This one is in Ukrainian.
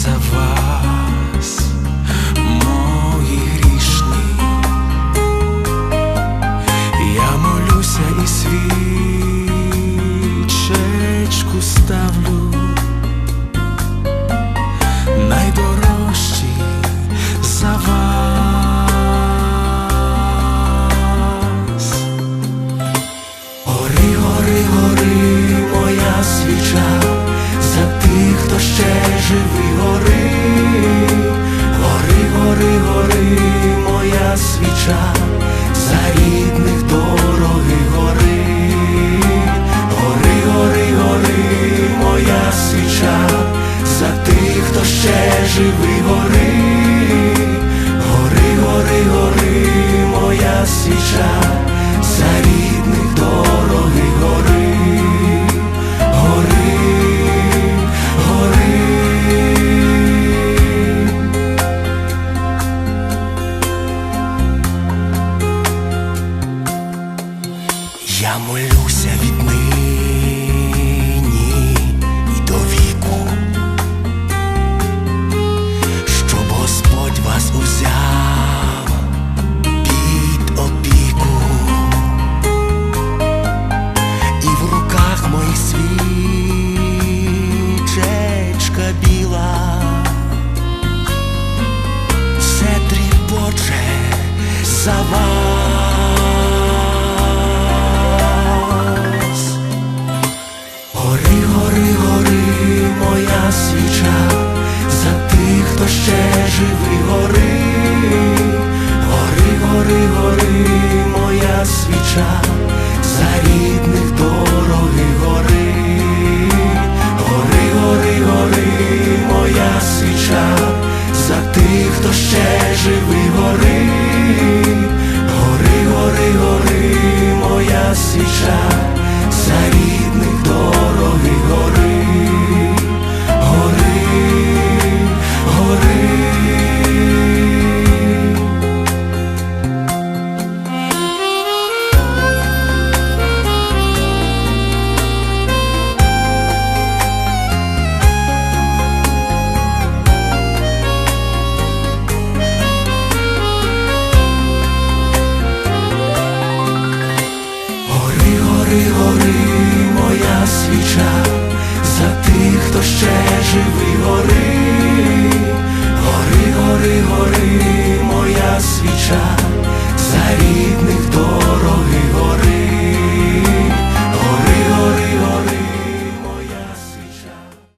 за вас, мої грішні, я молюся і свічечку ставлю, найдорожчі за вас, гори, гори, гори. ще живи, гори, гори, гори, гори, моя свіча, за рідних дороги гори, гори, гори, гори, моя свіча, за тих, хто ще живи, гори, гори, гори, гори, моя свіча. Молюся віднині і до віку, щоб Господь вас узяв під опіку, і в руках моїх свічечка біла, все тріпоче за вас. Гори, гори, гори, моя свіча, за тих, хто ще живий, гори, гори, гори, гори, моя свіча, за рідних дороги гори, гори, гори, гори, моя свіча, за тих, хто ще живий, гори, гори, гори, гори, Гори, гори, моя свіча, за тих, хто ще живий, гори,